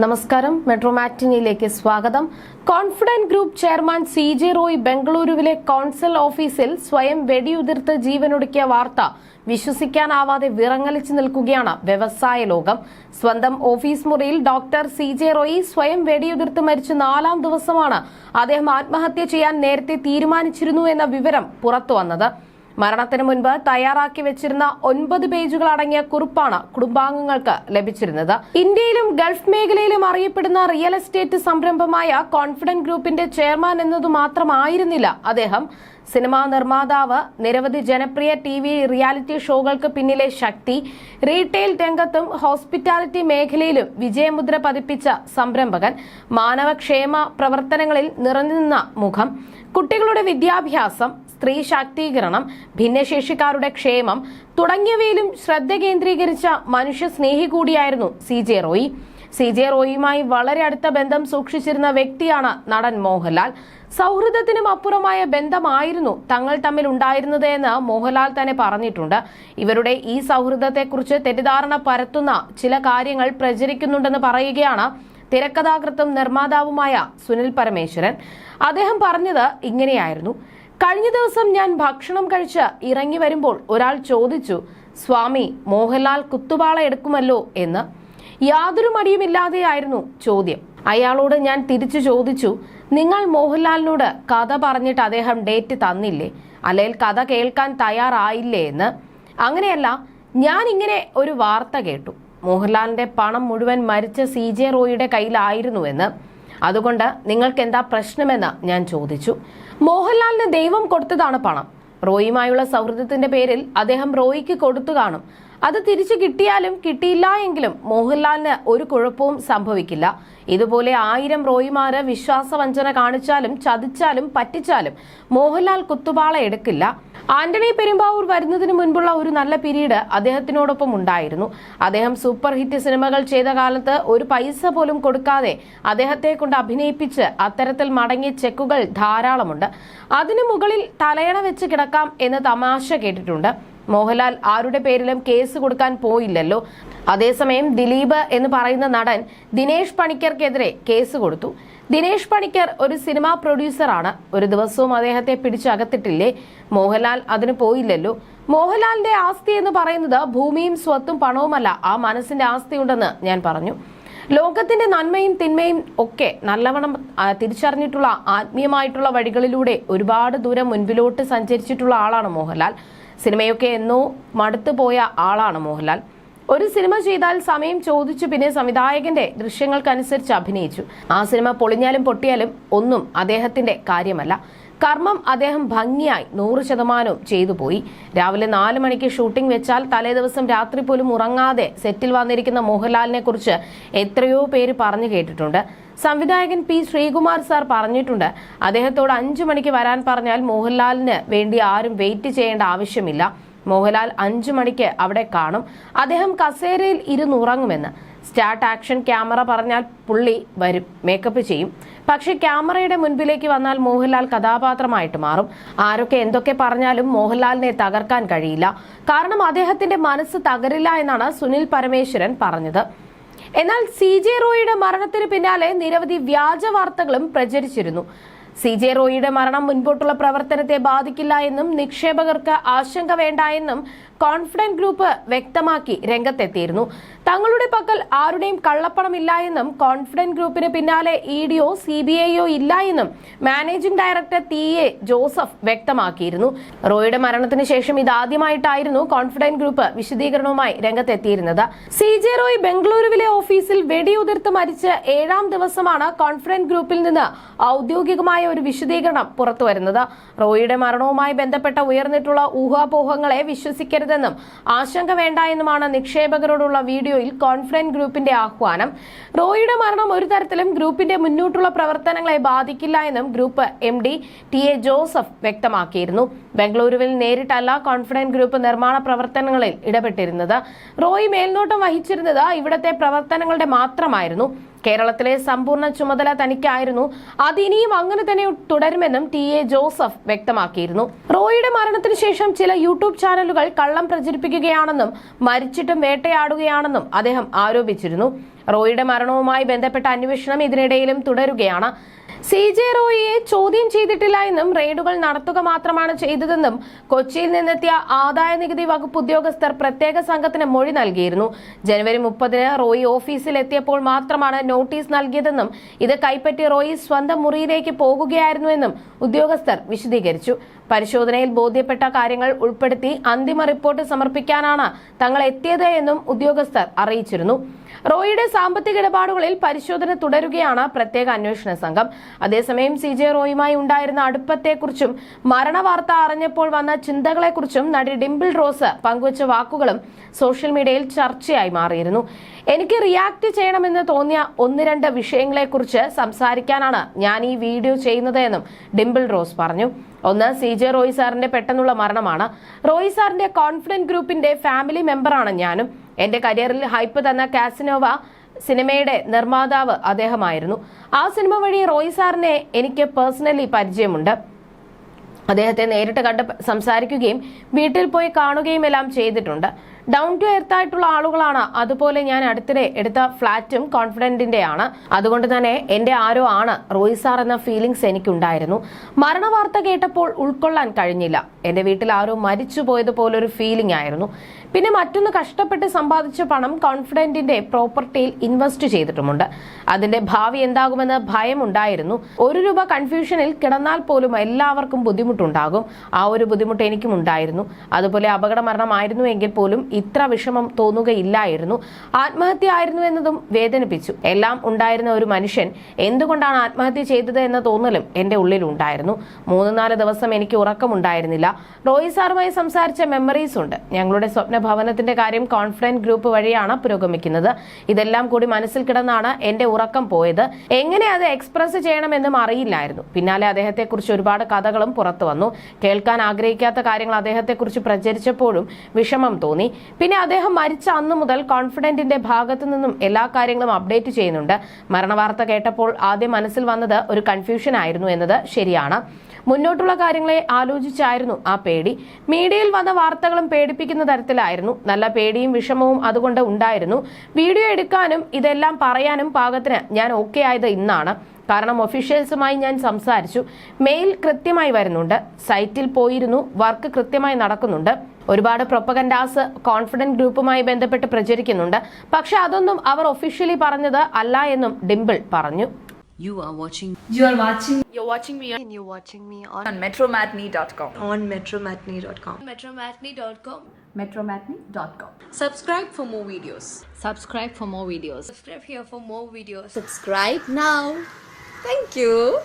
നമസ്കാരം. മെട്രോ മാറ്റിനിയിലേക്ക് സ്വാഗതം. Confident Group chairman C J Roy ബംഗളൂരുവിലെ കോൺസൽ ഓഫീസിൽ സ്വയം വെടിയുതിർത്ത് ജീവനൊടുക്കിയ വാർത്ത വിശ്വസിക്കാനാവാതെ വിറങ്ങലിച്ചു നിൽക്കുകയാണ് വ്യവസായ ലോകം. സ്വന്തം ഓഫീസ് മുറിയിൽ ഡോക്ടർ സി ജെ റോയി സ്വയം വെടിയുതിർത്ത് മരിച്ച നാലാം ദിവസമാണ് അദ്ദേഹം ആത്മഹത്യ ചെയ്യാൻ നേരത്തെ തീരുമാനിച്ചിരുന്നു എന്ന വിവരം പുറത്തുവന്നത് മരണത്തിന് മുൻപ് തയ്യാറാക്കി വെച്ചിരുന്ന ഒൻപത് പേജുകൾ അടങ്ങിയ കുറിപ്പാണ് കുടുംബാംഗങ്ങൾക്ക് ലഭിച്ചിരുന്നത്. ഇന്ത്യയിലും ഗൾഫ് മേഖലയിലും അറിയപ്പെടുന്ന റിയൽ എസ്റ്റേറ്റ് സംരംഭമായ കോൺഫിഡന്റ് ഗ്രൂപ്പിന്റെ ചെയർമാൻ എന്നതു മാത്രമായിരുന്നില്ല അദ്ദേഹം. സിനിമാ നിർമ്മാതാവ് നിരവധി ജനപ്രിയ ടി വി റിയാലിറ്റി ഷോകൾക്ക് പിന്നിലെ ശക്തി റീറ്റെയിൽ രംഗത്തും ഹോസ്പിറ്റാലിറ്റി മേഖലയിലും വിജയമുദ്ര പതിപ്പിച്ച സംരംഭകൻ മാനവക്ഷേമ പ്രവർത്തനങ്ങളിൽ നിറഞ്ഞുനിന്ന മുഖം കുട്ടികളുടെ വിദ്യാഭ്യാസം സ്ത്രീ ശാക്തീകരണം ഭിന്നശേഷിക്കാരുടെ ക്ഷേമം തുടങ്ങിയവയിലും ശ്രദ്ധ കേന്ദ്രീകരിച്ച മനുഷ്യസ്നേഹി കൂടിയായിരുന്നു C J Roy. C J റോയിയുമായി വളരെ അടുത്ത ബന്ധം സൂക്ഷിച്ചിരുന്ന വ്യക്തിയാണ് നടൻ മോഹൻലാൽ. സൗഹൃദത്തിനും അപ്പുറമായ ബന്ധമായിരുന്നു തങ്ങൾ തമ്മിൽ ഉണ്ടായിരുന്നത് എന്ന് മോഹൻലാൽ തന്നെ പറഞ്ഞിട്ടുണ്ട്. ഇവരുടെ ഈ സൗഹൃദത്തെക്കുറിച്ച് തെറ്റിദ്ധാരണ പരത്തുന്ന ചില കാര്യങ്ങൾ പ്രചരിക്കുന്നുണ്ടെന്ന് പറയുകയാണ് തിരക്കഥാകൃത്തും നിർമ്മാതാവുമായ സുനിൽ പരമേശ്വരൻ. അദ്ദേഹം പറഞ്ഞത് ഇങ്ങനെയായിരുന്നു. കഴിഞ്ഞ ദിവസം ഞാൻ ഭക്ഷണം കഴിച്ച് ഇറങ്ങി വരുമ്പോൾ ഒരാൾ ചോദിച്ചു സ്വാമി മോഹൻലാൽ കുത്തുപാള എടുക്കുമല്ലോ എന്ന്. യാതൊരു മടിയുമില്ലാതെയായിരുന്നു ചോദ്യം. അയാളോട് ഞാൻ തിരിച്ചു ചോദിച്ചു നിങ്ങൾ മോഹൻലാലിനോട് കഥ പറഞ്ഞിട്ട് അദ്ദേഹം ഡേറ്റ് തന്നില്ലേ? അല്ലെങ്കിൽ കഥ കേൾക്കാൻ തയ്യാറായില്ലേ എന്ന്? അങ്ങനെയല്ല ഞാൻ ഇങ്ങനെ ഒരു വാർത്ത കേട്ടു. മോഹൻലാലിന്റെ പണം മുഴുവൻ മരിച്ച സി ജെ റോയിയുടെ കയ്യിലായിരുന്നുവെന്ന് അതുകൊണ്ട് നിങ്ങൾക്ക് എന്താ പ്രശ്നമെന്ന് ഞാൻ ചോദിച്ചു. മോഹൻലാലിന് ദൈവം കൊടുത്തതാണ് പണം. റോയിയുമായുള്ള സൗഹൃദത്തിന്റെ പേരിൽ അദ്ദേഹം റോയിക്ക് കൊടുത്തു കാണും. അത് തിരിച്ചു കിട്ടിയാലും കിട്ടിയില്ല എങ്കിലും മോഹൻലാലിന് ഒരു കുഴപ്പവും സംഭവിക്കില്ല. ഇതുപോലെ ആയിരം റോയിമാര് വിശ്വാസവഞ്ചന കാണിച്ചാലും ചതിച്ചാലും പറ്റിച്ചാലും മോഹൻലാൽ കുത്തുപാള എടുക്കില്ല. ആന്റണി പെരുമ്പാവൂർ വരുന്നതിന് മുൻപുള്ള ഒരു നല്ല പിരീഡ് അദ്ദേഹത്തിനോടൊപ്പം ഉണ്ടായിരുന്നു. അദ്ദേഹം സൂപ്പർ ഹിറ്റ് സിനിമകൾ ചെയ്ത കാലത്ത് ഒരു പൈസ പോലും കൊടുക്കാതെ അദ്ദേഹത്തെ കൊണ്ട് അഭിനയിപ്പിച്ച് അത്തരത്തിൽ മടങ്ങിയ ചെക്കുകൾ ധാരാളമുണ്ട്. അതിനു മുകളിൽ തലയണ വെച്ച് കിടക്കാം എന്ന് തമാശ കേട്ടിട്ടുണ്ട്. മോഹൻലാൽ ആരുടെ പേരിലും കേസ് കൊടുക്കാൻ പോയില്ലല്ലോ. അതേസമയം ദിലീപ് എന്ന് പറയുന്ന നടൻ ദിനേഷ് പണിക്കർക്കെതിരെ കേസ് കൊടുത്തു. ദിനേഷ് പണിക്കർ ഒരു സിനിമാ പ്രൊഡ്യൂസറാണ് ഒരു ദിവസവും അദ്ദേഹത്തെ പിടിച്ചകത്തിട്ടില്ലേ? മോഹൻലാൽ അതിന് പോയില്ലല്ലോ. മോഹൻലാലിന്റെ ആസ്തി എന്ന് പറയുന്നത് ഭൂമിയും സ്വത്തും പണവുമല്ല. ആ മനസ്സിന്റെ ആസ്തിയുണ്ടെന്ന് ഞാൻ പറഞ്ഞു. ലോകത്തിന്റെ നന്മയും തിന്മയും ഒക്കെ നല്ലവണ്ണം തിരിച്ചറിഞ്ഞിട്ടുള്ള ആത്മീയമായിട്ടുള്ള വഴികളിലൂടെ ഒരുപാട് ദൂരം മുൻപിലോട്ട് സഞ്ചരിച്ചിട്ടുള്ള ആളാണ് മോഹൻലാൽ. സിനിമയൊക്കെ എന്നോ മടുത്തുപോയ ആളാണ് മോഹൻലാൽ. ഒരു സിനിമ ചെയ്താൽ സമയം ചോദിച്ചു പിന്നെ സംവിധായകന്റെ ദൃശ്യങ്ങൾക്കനുസരിച്ച് അഭിനയിച്ചു. ആ സിനിമ പൊളിഞ്ഞാലും പൊട്ടിയാലും ഒന്നും അദ്ദേഹത്തിന്റെ കാര്യമല്ല. കർമ്മം അദ്ദേഹം ഭംഗിയായി നൂറ് ശതമാനവും ചെയ്തു പോയി. രാവിലെ നാല് മണിക്ക് ഷൂട്ടിംഗ് വെച്ചാൽ തലേദിവസം രാത്രി പോലും ഉറങ്ങാതെ സെറ്റിൽ വന്നിരിക്കുന്ന മോഹൻലാലിനെ കുറിച്ച് എത്രയോ പേര് പറഞ്ഞു കേട്ടിട്ടുണ്ട്. സംവിധായകൻ പി ശ്രീകുമാർ സാർ പറഞ്ഞിട്ടുണ്ട് അദ്ദേഹത്തോട് അഞ്ചു മണിക്ക് വരാൻ പറഞ്ഞാൽ മോഹൻലാലിന് വേണ്ടി ആരും വെയിറ്റ് ചെയ്യേണ്ട ആവശ്യമില്ല. മോഹൻലാൽ അഞ്ചു മണിക്ക് അവിടെ കാണും. അദ്ദേഹം കസേരയിൽ ഇരുന്നുറങ്ങുമെന്ന് സ്റ്റാർട്ട് ആക്ഷൻ ക്യാമറ പറഞ്ഞാൽ പുള്ളി വരും. മേക്കപ്പ് ചെയ്യും. പക്ഷെ ക്യാമറയുടെ മുൻപിലേക്ക് വന്നാൽ മോഹൻലാൽ കഥാപാത്രമായിട്ട് മാറും. ആരൊക്കെ എന്തൊക്കെ പറഞ്ഞാലും മോഹൻലാലിനെ തകർക്കാൻ കഴിയില്ല. കാരണം അദ്ദേഹത്തിന്റെ മനസ്സ് തകരില്ല എന്നാണ് സുനിൽ പരമേശ്വരൻ പറഞ്ഞത്. എന്നാൽ സി ജെ റോയിയുടെ മരണത്തിന് പിന്നാലെ നിരവധി വ്യാജ വാർത്തകളും പ്രചരിച്ചിരുന്നു. സി ജെ റോയിയുടെ മരണം മുൻപോട്ടുള്ള പ്രവർത്തനത്തെ ബാധിക്കില്ല എന്നും നിക്ഷേപകർക്ക് ആശങ്ക വേണ്ട എന്നും കോൺഫിഡന്റ് ഗ്രൂപ്പ് വ്യക്തമാക്കി രംഗത്തെത്തിയിരുന്നു. തങ്ങളുടെ പക്കൽ ആരുടെയും കള്ളപ്പണമില്ല എന്നും കോൺഫിഡന്റ് ഗ്രൂപ്പിന് പിന്നാലെ ഇ ഡിയോ സി ബി ഐയോ ഇല്ല എന്നും managing director T A Joseph വ്യക്തമാക്കിയിരുന്നു. റോയിയുടെ മരണത്തിന് ശേഷം ഇതാദ്യമായിട്ടായിരുന്നു കോൺഫിഡന്റ് ഗ്രൂപ്പ് വിശദീകരണവുമായി രംഗത്തെത്തിയിരുന്നത്. സി ജെ റോയ് ബംഗളൂരുവിലെ ഓഫീസിൽ വെടിയുതിർത്ത് മരിച്ച ഏഴാം ദിവസമാണ് കോൺഫിഡന്റ് ഗ്രൂപ്പിൽ നിന്ന് ഔദ്യോഗികമായ ഒരു വിശദീകരണം പുറത്തുവരുന്നത് റോയിയുടെ മരണവുമായി ബന്ധപ്പെട്ട ഉയർന്നിട്ടുള്ള ഊഹാപോഹങ്ങളെ വിശ്വസിക്കരുതെന്നും ആശങ്ക വേണ്ട എന്നുമാണ് നിക്ഷേപകരോടുള്ള വീഡിയോയിൽ കോൺഫിഡന്റ് ഗ്രൂപ്പിന്റെ ആഹ്വാനം. റോയിയുടെ മരണം ഒരു തരത്തിലും ഗ്രൂപ്പിന്റെ മുന്നോട്ടുള്ള പ്രവർത്തനങ്ങളെ ബാധിക്കില്ല എന്നും group M D T A Joseph വ്യക്തമാക്കിയിരുന്നു. ബംഗളൂരുവിൽ നേരിട്ടല്ല കോൺഫിഡന്റ് ഗ്രൂപ്പ് നിർമ്മാണ പ്രവർത്തനങ്ങളിൽ ഇടപെട്ടിരുന്നത്. റോയി മേൽനോട്ടം വഹിച്ചിരുന്നത് ഇവിടത്തെ പ്രവർത്തനങ്ങളുടെ മാത്രമായിരുന്നു. കേരളത്തിലെ സമ്പൂർണ ചുമതല തനിക്കായിരുന്നു. അതിനിയും അങ്ങനെ തന്നെ തുടരുമെന്നും ടി എ ജോസഫ് വ്യക്തമാക്കിയിരുന്നു. റോയിയുടെ മരണത്തിന് ശേഷം ചില യൂട്യൂബ് ചാനലുകൾ കള്ളം പ്രചരിപ്പിക്കുകയാണെന്നും മരിച്ചിട്ടും വേട്ടയാടുകയാണെന്നും അദ്ദേഹം ആരോപിച്ചിരുന്നു. റോയിയുടെ മരണവുമായി ബന്ധപ്പെട്ട അന്വേഷണം ഇതിനിടയിലും തുടരുകയാണ്. സി ജെ റോയിയെ ചോദ്യം ചെയ്തിട്ടില്ല എന്നും റെയ്ഡുകൾ നടത്തുക മാത്രമാണ് ചെയ്തതെന്നും കൊച്ചിയിൽ നിന്നെത്തിയ ആദായ നികുതി വകുപ്പ് ഉദ്യോഗസ്ഥർ പ്രത്യേക സംഘത്തിന് മൊഴി നൽകിയിരുന്നു. ജനുവരി മുപ്പതിന് റോയി ഓഫീസിൽ എത്തിയപ്പോൾ മാത്രമാണ് നോട്ടീസ് നൽകിയതെന്നും ഇത് കൈപ്പറ്റി റോയി സ്വന്തം മുറിയിലേക്ക് പോകുകയായിരുന്നുവെന്നും ഉദ്യോഗസ്ഥർ വിശദീകരിച്ചു. പരിശോധനയിൽ ബോധ്യപ്പെട്ട കാര്യങ്ങൾ ഉൾപ്പെടുത്തി അന്തിമ റിപ്പോർട്ട് സമർപ്പിക്കാനാണ് തങ്ങൾ എത്തിയത് എന്നും ഉദ്യോഗസ്ഥർ അറിയിച്ചിരുന്നു. റോയിയുടെ സാമ്പത്തിക ഇടപാടുകളിൽ പരിശോധന തുടരുകയാണ് പ്രത്യേക അന്വേഷണ സംഘം. അതേസമയം സി ജെ റോയുമായി ഉണ്ടായിരുന്ന അടുപ്പത്തെക്കുറിച്ചും മരണവാർത്ത അറിഞ്ഞപ്പോൾ വന്ന ചിന്തകളെക്കുറിച്ചും നടി ഡിംപിൾ റോസ് പങ്കുവച്ച വാക്കുകളും സോഷ്യൽ മീഡിയയിൽ ചർച്ചയായി മാറിയിരുന്നു. എനിക്ക് റിയാക്ട് ചെയ്യണമെന്ന് തോന്നിയ ഒന്ന് രണ്ട് വിഷയങ്ങളെ കുറിച്ച് സംസാരിക്കാനാണ് ഞാൻ ഈ വീഡിയോ ചെയ്യുന്നത് എന്നും ഡിംപിൾ റോസ് പറഞ്ഞു. ഒന്ന് സി ജെ റോയ് സാറിന്റെ പെട്ടെന്നുള്ള മരണമാണ്. റോയ് സാറിന്റെ കോൺഫിഡന്റ് ഗ്രൂപ്പിന്റെ ഫാമിലി മെമ്പറാണ് ഞാനും. എന്റെ കരിയറിൽ ഹൈപ്പ് തന്ന കാസിനോവ സിനിമയുടെ നിർമ്മാതാവ് അദ്ദേഹമായിരുന്നു. ആ സിനിമ വഴി റോയ് സാറിനെ എനിക്ക് പേഴ്സണലി പരിചയമുണ്ട്. അദ്ദേഹത്തെ നേരിട്ട് കണ്ട് സംസാരിക്കുകയും വീട്ടിൽ പോയി കാണുകയും എല്ലാം ചെയ്തിട്ടുണ്ട്. ഡൗൺ ടു എർത്ത് ആയിട്ടുള്ള ആളുകളാണ്. അതുപോലെ ഞാൻ അടുത്തിടെ എടുത്ത ഫ്ലാറ്റും കോൺഫിഡന്റിന്റെ ആണ് അതുകൊണ്ട് തന്നെ എന്റെ ആരോ ആണ് റോയ് സാർ എന്ന ഫീലിംഗ്സ് എനിക്കുണ്ടായിരുന്നു. മരണവാർത്ത കേട്ടപ്പോൾ ഉൾക്കൊള്ളാൻ കഴിഞ്ഞില്ല. എന്റെ വീട്ടിൽ ആരോ മരിച്ചു പോയതുപോലൊരു ഫീലിംഗ് ആയിരുന്നു. പിന്നെ മറ്റൊന്ന് കഷ്ടപ്പെട്ട് സമ്പാദിച്ച പണം കോൺഫിഡന്റിന്റെ പ്രോപ്പർട്ടിയിൽ ഇൻവെസ്റ്റ് ചെയ്തിട്ടുമുണ്ട്. അതിന്റെ ഭാവി എന്താകുമെന്ന് ഭയമുണ്ടായിരുന്നു. ഒരു രൂപ കൺഫ്യൂഷനിൽ കിടന്നാൽ പോലും എല്ലാവർക്കും ബുദ്ധിമുട്ടുണ്ടാകും. ആ ഒരു ബുദ്ധിമുട്ട് എനിക്കും ഉണ്ടായിരുന്നു അതുപോലെ അപകട മരണമായിരുന്നു എങ്കിൽ പോലും ഇത്ര വിഷമം തോന്നുകയില്ലായിരുന്നു. ആത്മഹത്യ ആയിരുന്നു എന്നതും വേദനിപ്പിച്ചു. എല്ലാം ഉണ്ടായിരുന്ന ഒരു മനുഷ്യൻ എന്തുകൊണ്ടാണ് ആത്മഹത്യ ചെയ്തത് എന്ന തോന്നലും എന്റെ ഉള്ളിലുണ്ടായിരുന്നു. മൂന്ന് നാല് ദിവസം എനിക്ക് ഉറക്കമുണ്ടായിരുന്നില്ല. റോയി സാറുമായി സംസാരിച്ച മെമ്മറീസ് ഉണ്ട്. ഞങ്ങളുടെ സ്വപ്ന ഭവനത്തിന്റെ കാര്യം കോൺഫിഡൻസ് ഗ്രൂപ്പ് വഴിയാണ് പുരോഗമിക്കുന്നത്. ഇതെല്ലാം കൂടി മനസ്സിൽ കിടന്നാണ് എന്റെ ഉറക്കം പോയത്. എങ്ങനെ അത് എക്സ്പ്രസ് ചെയ്യണമെന്നും അറിയില്ലായിരുന്നു. പിന്നാലെ അദ്ദേഹത്തെക്കുറിച്ച് ഒരുപാട് കഥകളും പുറത്തു വന്നു. കേൾക്കാൻ ആഗ്രഹിക്കാത്ത കാര്യങ്ങൾ അദ്ദേഹത്തെക്കുറിച്ച് പ്രചരിച്ചപ്പോഴും വിഷമം തോന്നി. പിന്നെ അദ്ദേഹം മരിച്ച അന്നു മുതൽ കോൺഫിഡന്റിന്റെ ഭാഗത്തു നിന്നും എല്ലാ കാര്യങ്ങളും അപ്ഡേറ്റ് ചെയ്യുന്നുണ്ട്. മരണവാർത്ത കേട്ടപ്പോൾ ആദ്യം മനസ്സിൽ വന്നത് ഒരു കൺഫ്യൂഷൻ ആയിരുന്നു എന്നത് ശരിയാണ്. മുന്നോട്ടുള്ള കാര്യങ്ങളെ ആലോചിച്ചായിരുന്നു ആ പേടി. മീഡിയയിൽ വന്ന വാർത്തകളും പേടിപ്പിക്കുന്ന തരത്തിലായിരുന്നു. നല്ല പേടിയും വിഷമവും അതുകൊണ്ട് ഉണ്ടായിരുന്നു. വീഡിയോ എടുക്കാനും ഇതെല്ലാം പറയാനും പാകത്തിന് ഞാൻ ഓക്കെ ആയത് ഇന്നാണ്. കാരണം ഒഫീഷ്യൽസുമായി ഞാൻ സംസാരിച്ചു മെയിൽ കൃത്യമായി വരുന്നുണ്ട് സൈറ്റിൽ പോയിരുന്നു വർക്ക് കൃത്യമായി നടക്കുന്നുണ്ട് ഒരുപാട് പ്രൊപ്പഗൻഡാസ് കോൺഫിഡന്റ് ഗ്രൂപ്പുമായി ബന്ധപ്പെട്ട് പ്രചരിക്കുന്നുണ്ട് പക്ഷെ അതൊന്നും അവർ ഒഫീഷ്യലി പറഞ്ഞത് അല്ല എന്നും ഡിംപിൾ പറഞ്ഞു You are watching You are watching You're watching me and you're watching me on, on metromatney.com. on metromatney.com. metromatney.com Metromatney.com. Subscribe for more videos. subscribe for more videos subscribe here for more videos Subscribe now. Thank you.